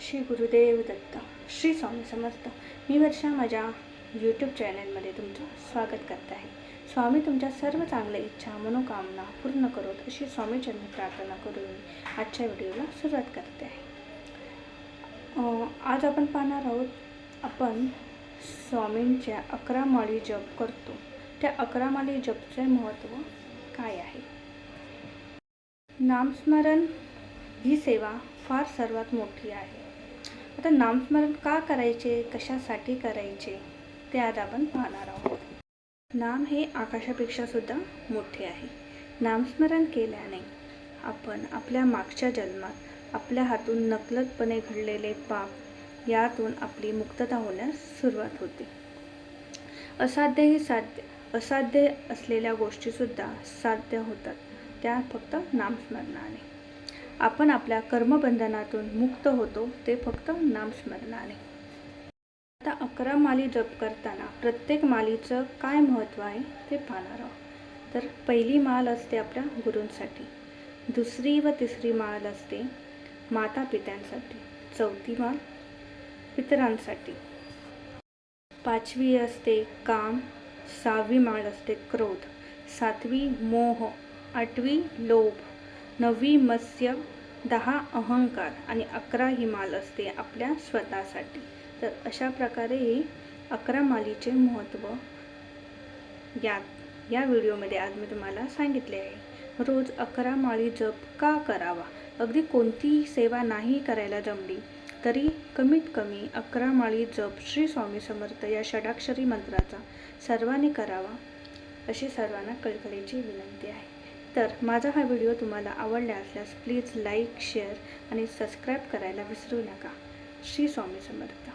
श्री गुरुदेव दत्त श्री स्वामी समर्थ. मी वर्षा माझ्या यूट्यूब चॅनलमध्ये तुमचं स्वागत करत आहे. स्वामी तुमच्या सर्व चांगल्या इच्छा मनोकामना पूर्ण करोत अशी स्वामीचंद्र प्रार्थना करून मी आजच्या व्हिडिओला सुरुवात करते आहे. आज आपण पाहणार आहोत आपण स्वामींच्या अकरा माळी जप करतो. त्या अकरा माळी जपचे महत्त्व काय आहे? नामस्मरण ही सेवा फार सर्वात मोठी आहे. आता नामस्मरण का करायचे? कशासाठी करायचे? ते आज आपण पाहणार आहोत. नाम हे आकाशापेक्षा सुद्धा मोठे आहे. नामस्मरण केल्याने आपण आपल्या मागच्या जन्मात आपल्या हातून नकलतपणे घडलेले पाप यातून आपली मुक्तता होण्यास सुरुवात होते. असाध्य ही साध्य असाध्य असलेल्या गोष्टीसुद्धा साध्य होतात. त्या फक्त नामस्मरणाने. आपण आपल्या कर्मबंधनातून मुक्त होतो ते फक्त नामस्मरणाने. आता अकरा माली जप करताना प्रत्येक मालीचं काय महत्त्व आहे ते पाहणार आहोत. तर पहिली माल असते आपल्या गुरूंसाठी. दुसरी व तिसरी माळ असते माता पित्यांसाठी चौथी माळ पितरांसाठी. पाचवी असते काम. सहावी माळ असते क्रोध. सातवी मोह. आठवी लोभ. नववी मत्स्य दहा अहंकार आणि अकरा ही माल असते आपल्या स्वतःसाठी. तर अशा प्रकारे ही अकरा मालीचे महत्त्व यात या व्हिडिओमध्ये आज मी तुम्हाला सांगितले आहे. रोज अकरा माळी जप का करावा? अगदी कोणतीही सेवा नाही करायला जमली तरी कमीत कमी अकरा माळी जप श्री स्वामी समर्थ या षडाक्षरी मंत्राचा सर्वांनी करावा अशी सर्वांना कळकळीची विनंती आहे. तर माझा हा व्हिडिओ तुम्हाला आवडला असल्यास प्लीज लाईक शेअर आणि सबस्क्राईब करायला विसरू नका. श्री स्वामी समर्थ.